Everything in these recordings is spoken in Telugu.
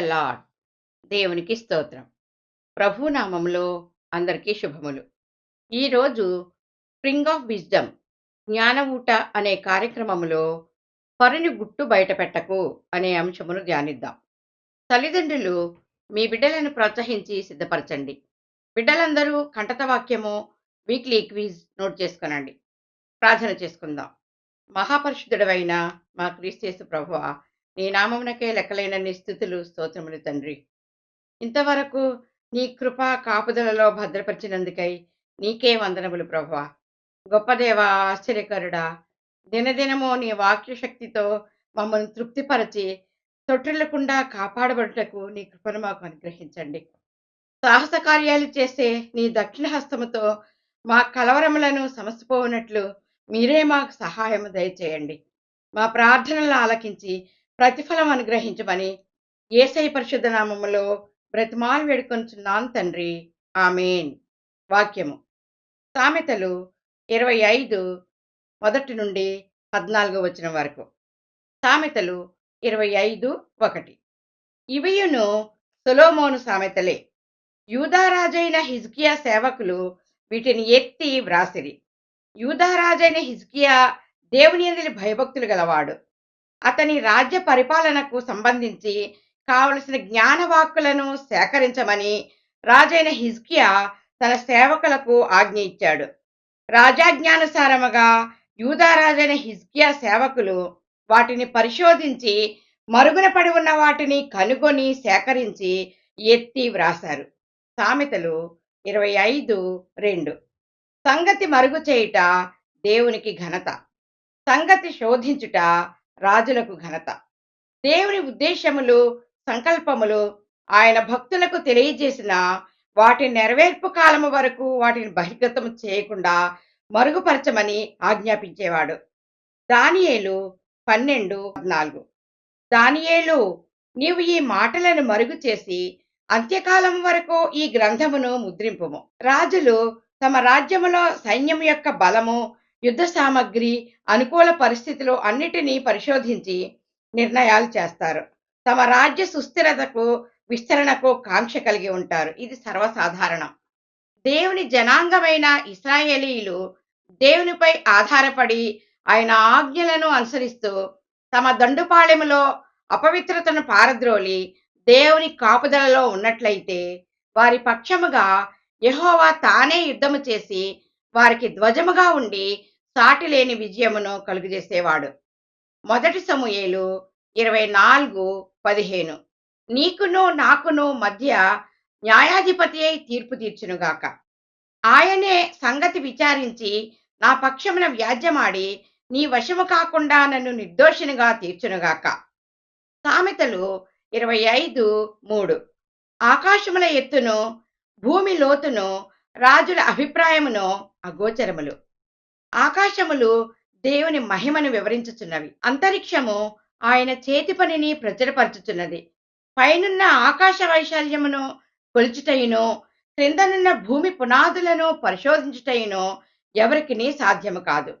ప్రైజ్ ద లాడ్ దేవునికి స్తోత్రం. ప్రభు నామములో అందరికీ శుభములు. ఈరోజు స్ప్రింగ్ ఆఫ్ విజ్డమ్ జ్ఞాన ఊట అనే కార్యక్రమములో పరుని గుట్టు బయటపెట్టకు అనే అంశమును ధ్యానిద్దాం. తల్లిదండ్రులు మీ బిడ్డలను ప్రోత్సహించి సిద్ధపరచండి. బిడ్డలందరూ కంటత వాక్యము వీక్లీ క్విజ్ నోట్ చేసుకునండి. ప్రార్థన చేసుకుందాం. మహాపరిశుద్ధుడవైన మా క్రీస్తేసు ప్రభువ నీ నామమునకే లెక్కలేనన్ని స్థుతులు స్తోత్రములు తండ్రి. ఇంతవరకు నీ కృప కాపుదలలో భద్రపరిచినందుకై నీకే వందనములు ప్రభువ. గొప్పదేవ ఆశ్చర్యకరుడా దినదినము నీ వాక్య శక్తితో మమ్మల్ని తృప్తిపరచి తొట్టిల్లకుండా కాపాడబడుటకు నీ కృపను మాకు అనుగ్రహించండి. సాహస కార్యాలు చేసే నీ దక్షిణ హస్తముతో మా కలవరములను సమసిపోనట్లు మీరే మాకు సహాయం దయచేయండి. మా ప్రార్థనలు ఆలకించి ప్రతిఫలం అనుగ్రహించమని ఏసై పరిశుద్ధ నామములో బ్రతిమాలు వేడుకొంచున్నాను తండ్రి. ఆమెన్. వాక్యము. సామెతలు ఇరవై ఐదు మొదటి నుండి పద్నాలుగు వచ్చిన వరకు. సామెతలు ఇరవై ఐదు ఒకటి. ఇవియును సొలోమోను సామెతలే. యూదారాజైన హిజ్కియా సేవకులు వీటిని ఎత్తి వ్రాసిరి. యూదారాజైన హిజ్కియా దేవుని ఎదిలి భయభక్తులు గలవాడు. అతని రాజ్య పరిపాలనకు సంబంధించి కావలసిన జ్ఞానవాక్కులను సేకరించమని రాజైన హిజ్కియా తన సేవకులకు ఆజ్ఞ ఇచ్చాడు. రాజాజ్ఞానుసారముగా యూదారాజైన హిజ్కియా సేవకులు వాటిని పరిశోధించి మరుగున పడి ఉన్న వాటిని కనుగొని సేకరించి ఎత్తి వ్రాశారు. సామెతలు ఇరవై ఐదు రెండు. సంగతి మరుగు చేయుట దేవునికి ఘనత. సంగతి శోధించుట రాజులకు ఘనత. దేవుని ఉద్దేశములు సంకల్పములు ఆయన భక్తులకు తెలియజేసిన వాటి నెరవేర్పు కాలము వరకు వాటిని బహిర్గతం చేయకుండా మరుగుపరచమని ఆజ్ఞాపించేవాడు. దానియేలు పన్నెండు పద్నాలుగు. దానియేలు నీవు ఈ మాటలను మరుగు చేసి అంత్యకాలం వరకు ఈ గ్రంథమును ముద్రింపుము. రాజులు తమ రాజ్యములో సైన్యం యొక్క బలము యుద్ధ సామగ్రి అనుకూల పరిస్థితులు అన్నిటినీ పరిశోధించి నిర్ణయాలు చేస్తారు. తమ రాజ్య సుస్థిరతకు విస్తరణకు కాంక్ష కలిగి ఉంటారు. ఇది సర్వసాధారణం. దేవుని జనాంగమైన ఇస్రాయేలీలు దేవునిపై ఆధారపడి ఆయన ఆజ్ఞలను అనుసరిస్తూ తమ దండుపాళెములో అపవిత్రతను పారద్రోలి దేవుని కాపుదలలో ఉన్నట్లయితే వారి పక్షముగా యహోవా తానే యుద్ధము చేసి వారికి ధ్వజముగా ఉండి సాటి లేని విజయమును కలుగజేసేవాడు. మొదటి సమూయేలు ఇరవై నాలుగు పదిహేను. నీకును నాకును మధ్య న్యాయాధిపతి అయి తీర్పు తీర్చునుగాక ఆయనే సంగతి విచారించి నా పక్షమున వ్యాజ్యమాడి నీ వశము కాకుండా నన్ను నిర్దోషినిగా తీర్చునుగాక సామెతలు ఇరవై ఐదు మూడు. ఆకాశముల ఎత్తును భూమి లోతును రాజుల అభిప్రాయమును అగోచరములు. ఆకాశములు దేవుని మహిమను వివరించుచున్నవి. అంతరిక్షము ఆయన చేతి పనిని ప్రచురపరచుచున్నది పైనున్న ఆకాశ వైశాల్యమును కొలుచుటయును క్రిందనున్న భూమి పునాదులను పరిశోధించుటయును ఎవరికి సాధ్యము కాదు.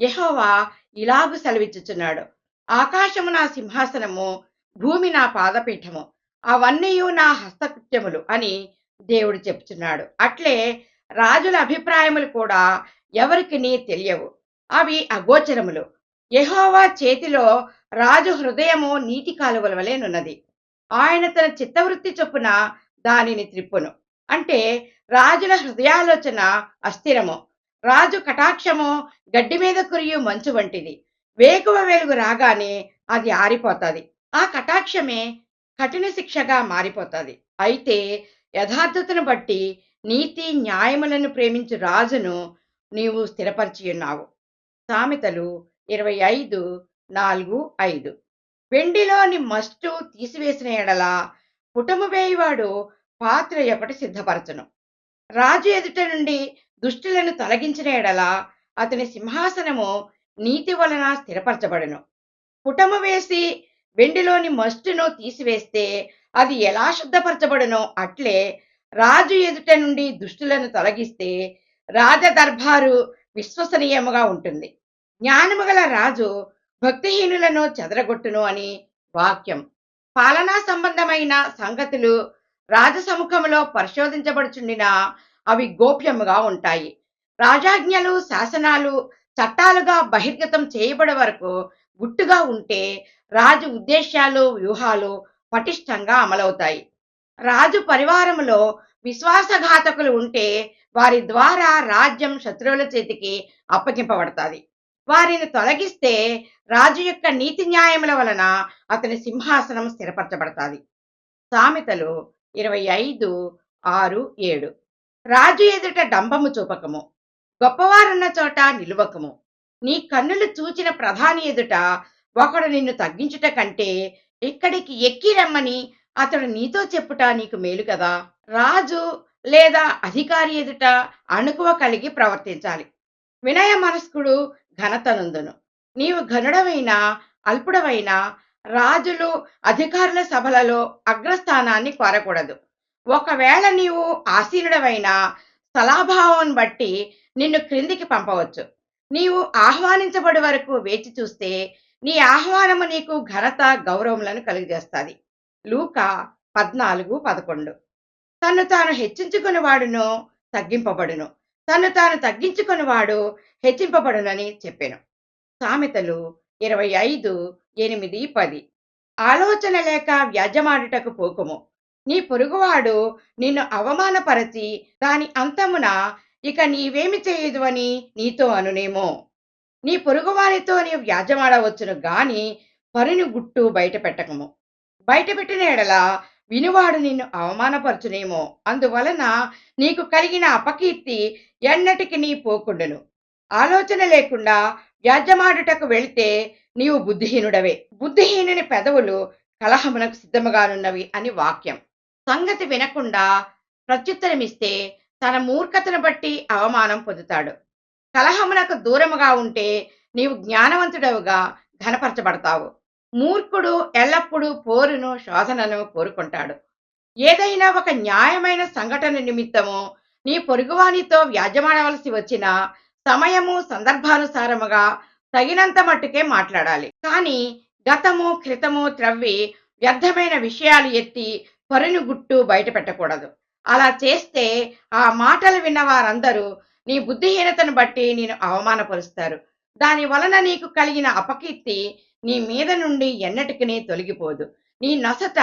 యహోవా ఇలాగు సెలవిచ్చుచున్నాడు. ఆకాశము నా సింహాసనము భూమి నా పాదపీఠము అవన్నీ నా హస్తకృత్యములు అని దేవుడు చెప్తున్నాడు అట్లే రాజుల అభిప్రాయములు కూడా ఎవరికి తెలియవు. అవి అగోచరములు. యహోవా చేతిలో రాజు హృదయము నీటి కాలువల వలెనున్నది ఆయన తన చిత్తవృత్తి చొప్పున దానిని త్రిప్పును. అంటే రాజుల హృదయాలోచన అస్థిరము. రాజు కటాక్షము గడ్డి మీద కురియు మంచు వంటిది. వేకువ వెలుగు రాగానే అది ఆరిపోతుంది. ఆ కటాక్షమే కఠిన శిక్షగా మారిపోతుంది. అయితే యథార్థతను బట్టి నీతి న్యాయములను ప్రేమించు రాజును నీవు స్థిరపరిచియున్నావు సామెతలు ఇరవై ఐదు నాలుగు ఐదు. వెండిలోని మస్టు తీసివేసిన ఎడల పుటము వేయివాడు పాత్ర ఒకటి సిద్ధపరచను. రాజు ఎదుట నుండి దుష్టులను తొలగించిన ఎడల అతని సింహాసనము నీతి వలన స్థిరపరచబడును. పుటము వేసి వెండిలోని మస్టును తీసివేస్తే అది ఎలా శుద్ధపరచబడునో అట్లే రాజు ఎదుట నుండి దుష్టులను తొలగిస్తే రాజదర్బారు విశ్వసనీయముగా ఉంటుంది. జ్ఞానము గల రాజు భక్తిహీనులను చెదరగొట్టును అని వాక్యం. పాలనా సంబంధమైన సంగతులు రాజసముఖములో పరిశోధించబడుచుండిన అవి గోప్యముగా ఉంటాయి. రాజాజ్ఞలు శాసనాలు చట్టాలుగా బహిర్గతం చేయబడే వరకు గుట్టుగా ఉంటే రాజు ఉద్దేశాలు వ్యూహాలు పటిష్టంగా అమలవుతాయి. రాజు పరివారములో విశ్వాసఘాతకులు ఉంటే వారి ద్వారా రాజ్యం శత్రువుల చేతికి అప్పగింపబడుతుంది. వారిని తొలగిస్తే రాజు యొక్క నీతి న్యాయముల వలన అతని సింహాసనం స్థిరపరచబడతాది. సామెతలు ఇరవై ఐదు ఆరు ఏడు. రాజు ఎదుట డంబము చూపకము. గొప్పవారున్న చోట నిలువకము. నీ కన్నులు చూచిన ప్రధాని ఎదుట ఒకడు నిన్ను తగ్గించుట కంటే ఇక్కడికి ఎక్కి రమ్మని అతడు నీతో చెప్పుట నీకు మేలు కదా. రాజు లేదా అధికారి ఎదుట అణుకువ కలిగి ప్రవర్తించాలి. వినయ మనస్కుడు ఘనతనుందును. నీవు ఘనుడవైన అల్పుడవైన రాజులు అధికారుల సభలలో అగ్రస్థానాన్ని కోరకూడదు. ఒకవేళ నీవు ఆసీనుడవైన స్థలాభావం బట్టి నిన్ను క్రిందికి పంపవచ్చు. నీవు ఆహ్వానించబడి వరకు వేచి చూస్తే నీ ఆహ్వానము నీకు ఘనత గౌరవములను కలుగజేస్తుంది. లూక పద్నాలుగు పదకొండు. తను తాను హెచ్చించుకుని వాడును తగ్గింపబడును. తను తాను తగ్గించుకుని వాడు హెచ్చింపబడునని చెప్పాను. సామెతలు ఇరవై ఐదు ఎనిమిది పది. ఆలోచన లేక వ్యాజ్యమాడుటకు పోకుము. నీ పొరుగువాడు నిన్ను అవమానపరచి దాని అంతమున ఇక నీవేమి చేయదు అని నీతో అనునేమో. నీ పొరుగువారితో నీవు వ్యాజ్యమాడవచ్చును గాని పరుని గుట్టు బయట పెట్టకము బయట పెట్టిన ఎడల వినువాడు నిన్ను అవమానపరచునేమో. అందువలన నీకు కలిగిన అపకీర్తి ఎన్నటికి నీ పోకుండును. ఆలోచన లేకుండా వ్యాజ్యమాడుటకు వెళితే నీవు బుద్ధిహీనుడవే. బుద్ధిహీనుని పెదవులు కలహమునకు సిద్ధముగానున్నవి అని వాక్యం. సంగతి వినకుండా ప్రత్యుత్తరమిస్తే తన మూర్ఖతను బట్టి అవమానం పొందుతాడు. కలహమునకు దూరముగా ఉంటే నీవు జ్ఞానవంతుడవుగా ఘనపరచబడతావు. మూర్ఖుడు ఎల్లప్పుడూ పోరును శోధనను కోరుకుంటాడు. ఏదైనా ఒక న్యాయమైన సంఘటన నిమిత్తము నీ పొరుగువానితో వ్యాజ్యమాడవలసి వచ్చిన సమయము సందర్భానుసారముగా తగినంత మట్టుకే మాట్లాడాలి. కానీ గతము క్రితము త్రవ్వి వ్యర్థమైన విషయాలు ఎత్తి పరుని గుట్టు బయట పెట్టకూడదు అలా చేస్తే ఆ మాటలు విన్న వారందరూ నీ బుద్ధిహీనతను బట్టి నేను అవమానపరుస్తారు. దాని వలన నీకు కలిగిన అపకీర్తి నీ మీద నుండి ఎన్నటికి తొలగిపోదు. నీ నొసట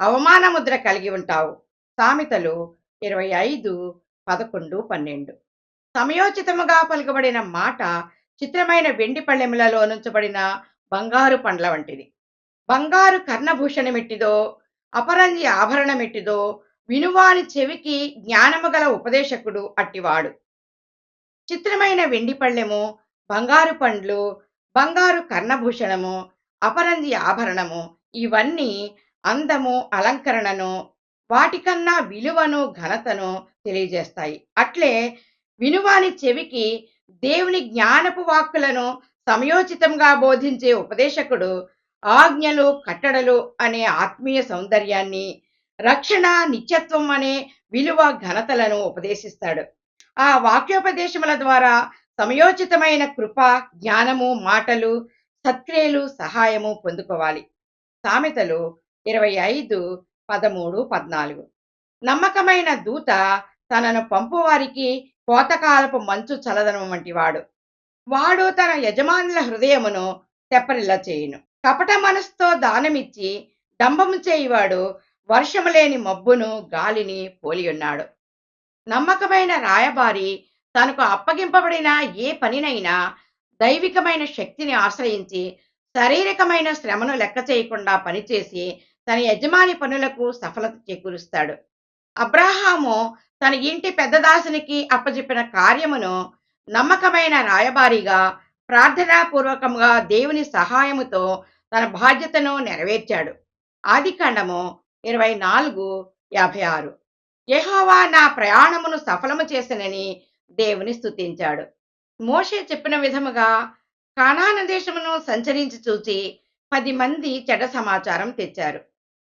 అవమానముద్ర కలిగి ఉంటావు. సామెతలు ఇరవై ఐదు పదకొండు పన్నెండు. సమయోచితముగా పలుకబడిన మాట చిత్రమైన వెండి పళ్ళెములలో నుంచబడిన బంగారు పండ్ల వంటిది. బంగారు కర్ణభూషణమెట్టిదో అపరంజి ఆభరణమెట్టిదో వినువాని చెవికి జ్ఞానము గల ఉపదేశకుడు అట్టివాడు. చిత్రమైన వెండి పళ్ళెము బంగారు పండ్లు బంగారు కర్ణభూషణము అపరంజి ఆభరణము ఇవన్నీ అందము అలంకరణను వాటికన్నా విలువను ఘనతను తెలియజేస్తాయి. అట్లే వినువాని చెవికి దేవుని జ్ఞానపు వాక్కులను సమయోచితంగా బోధించే ఉపదేశకుడు ఆజ్ఞలు కట్టడలు అనే ఆత్మీయ సౌందర్యాన్ని రక్షణ నిత్యత్వం అనే విలువ ఘనతలను ఉపదేశిస్తాడు. ఆ వాక్యోపదేశముల ద్వారా సమయోచితమైన కృప జ్ఞానము మాటలు సత్క్రియలు సహాయము పొందుకోవాలి. సామెతలు ఇరవై ఐదు పదమూడు పద్నాలుగు. నమ్మకమైన దూత తనను పంపువారికి కోతకాలపు మంచు చలదనం వంటివాడు వాడు. తన యజమానుల హృదయమును తెప్పరిల్ల చేయును. కపట మనసుతో దానమిచ్చి డంబము చేయువాడు వర్షము లేని మబ్బును గాలిని పోలియున్నాడు. నమ్మకమైన రాయబారి తనకు అప్పగింపబడిన ఏ పనినైనా దైవికమైన శక్తిని ఆశ్రయించి శారీరకమైన శ్రమను లెక్క చేయకుండా పనిచేసి తన యజమాని పనులకు సఫలత చేకూరుస్తాడు. అబ్రహాము తన ఇంటి పెద్దదాసునికి అప్పచెప్పిన కార్యమును నమ్మకమైన రాయబారిగా ప్రార్థనాపూర్వకంగా దేవుని సహాయముతో తన బాధ్యతను నెరవేర్చాడు. ఆదికాండము ఇరవై నాలుగు యాభై ఆరు. యహోవా నా ప్రయాణమును సఫలము చేసినని దేవుని స్తుతించాడు. మోషే చెప్పిన విధముగా కానాన దేశమును సంచరించి చూచి పది మంది చెడ సమాచారం తెచ్చారు.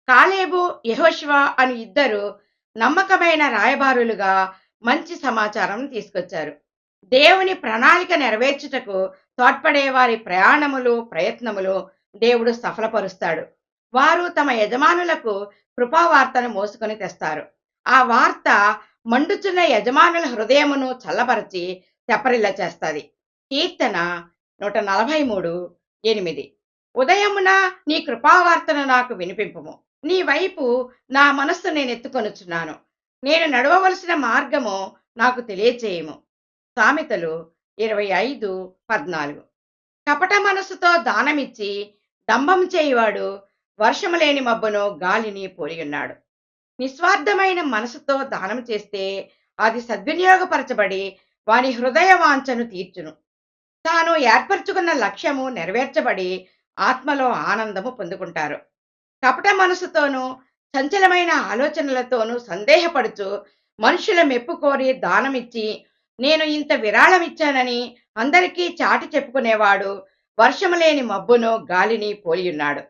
కాలేబు యెహోషువ అని ఇద్దరు నమ్మకమైన రాయబారులుగా మంచి సమాచారం తీసుకొచ్చారు. దేవుని ప్రణాళిక నెరవేర్చుటకు తోడ్పడే వారి ప్రయాణములు ప్రయత్నములు దేవుడు సఫలపరుస్తాడు. వారు తమ యజమానులకు కృపావార్తను మోసుకొని తెస్తారు. ఆ వార్త మండుచున్న యజమానుల హృదయమును చల్లబరచి తెప్పరిల్ల చేస్తుంది. కీర్తన నూట నలభై మూడు ఎనిమిది. ఉదయమున నీ కృపావార్తను నాకు వినిపింపము. నీ వైపు నా మనస్సు నేను ఎత్తుకొనుచున్నాను. నేను నడవవలసిన మార్గము నాకు తెలియచేయము. సామెతలు ఇరవై ఐదు పద్నాలుగు. కపట మనస్సుతో దానమిచ్చి దంభం చేయువాడు వర్షము లేని మబ్బును గాలిని పోలియున్నాడు. నిస్వార్థమైన మనసుతో దానం చేస్తే అది సద్వినియోగపరచబడి వాని హృదయ వాంఛను తీర్చును. తాను ఏర్పరచుకున్న లక్ష్యము నెరవేర్చబడి ఆత్మలో ఆనందము పొందుకుంటారు. కపట మనసుతోనూ చంచలమైన ఆలోచనలతోనూ సందేహపడుచు మనుషుల మెప్పు కోరి దానమిచ్చి నేను ఇంత విరాళం ఇచ్చానని అందరికీ చాటి చెప్పుకునేవాడు వర్షము లేని మబ్బును గాలిని పోలియున్నాడు.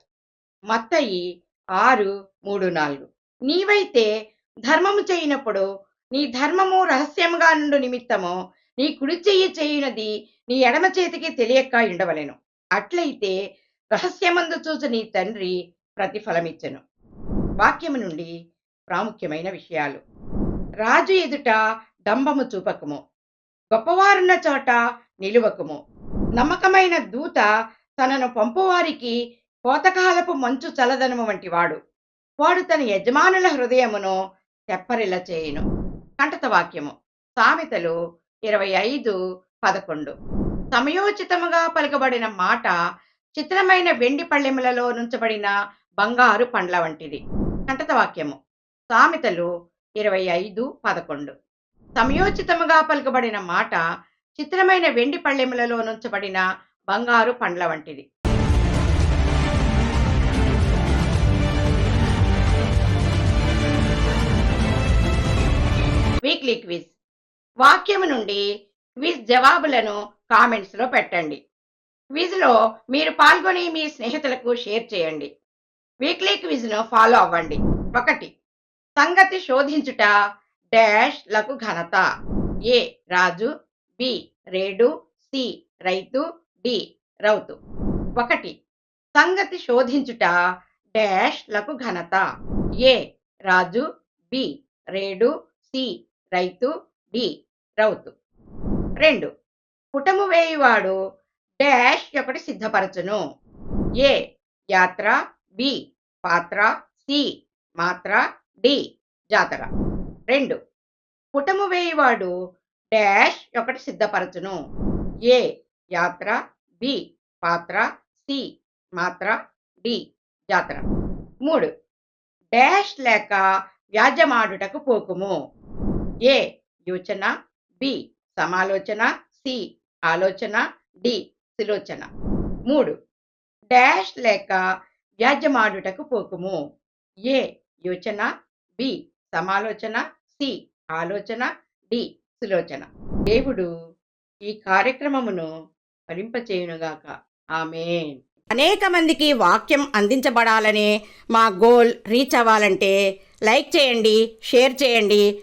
మత్తయి ఆరు మూడు నాలుగు. నీవైతే ధర్మము చేయనప్పుడు నీ ధర్మము రహస్యముగా నుండు నిమిత్తము నీ కుడి చెయ్యి చేయునది నీ ఎడమ చేతికి తెలియక ఉండవలెను అట్లయితే రహస్యమందు చూచు నీ తండ్రి ప్రతిఫలమిచ్చెను. వాక్యము నుండి ప్రాముఖ్యమైన విషయాలు. రాజు ఎదుట డంబము చూపకము. గొప్పవారున్న చోట నిలువకము. నమ్మకమైన దూత తనను పంపువారికి కోతకాలపు మంచు చలదనము వంటి వాడు తన యజమానుల హృదయమును తెప్పరిల చేయును. కంటత వాక్యము. సామెతలు ఇరవై ఐదు పదకొండు. సమయోచితముగా పలుకబడిన మాట చిత్రమైన వెండి పళ్ళెములలో నుంచబడిన బంగారు పండ్ల వంటిది. కంటత వాక్యము. సామెతలు ఇరవై ఐదు పదకొండు. సమయోచితముగా పలుకబడిన మాట చిత్రమైన వెండి పళ్ళెములలో నుంచబడిన బంగారు పండ్ల వంటిది. వీక్లీ క్విజ్ వాక్యం నుండి క్విజ్ జవాబులను కామెంట్స్లో పెట్టండి. క్విజ్లో మీరు పాల్గొని మీ స్నేహితులకు షేర్ చేయండి. వీక్లీ క్విజ్ను ఫాలో అవ్వండి. ఒకటి సంగతి శోధించుట డాష్లకు ఘనత. ఏ రాజు. బి రేడు. సి రైతు. డి రౌతు. ఒకటి సంగతి శోధించుట డాష్లకు ఘనత. ఏ రాజు. బి రేడు. సి రైతు డి. రౌతు. రెండు. పుటము వేయువాడు డాష్ ఒకటి సిద్ధపరచును. ఏ. యాత్ర బి. పాత్ర సి. మాత్ర డి. జాతర. రెండు. పుటము వేయువాడు డాష్ ఒకటి సిద్ధపరచును. ఏ. యాత్ర బి. పాత్ర సి. మాత్ర డి. జాతర. మూడు. డాష్ లేక వ్యాజమాడుటకు పోకుము. ఏ యోచన బి సమాలోచన సి ఆలోచన డి సులోచన. మూడు డాష్ లేక వ్యాజ్యమాడుటకు పోకుము. ఏ యోచన బి సమాలోచన సి ఆలోచన డి సులోచన. దేవుడు ఈ కార్యక్రమమును ఫలింపచేయునుగాక. ఆమె అనేక మందికి వాక్యం అందించబడాలనే మా గోల్ రీచ్ అవ్వాలంటే లైక్ చేయండి షేర్ చేయండి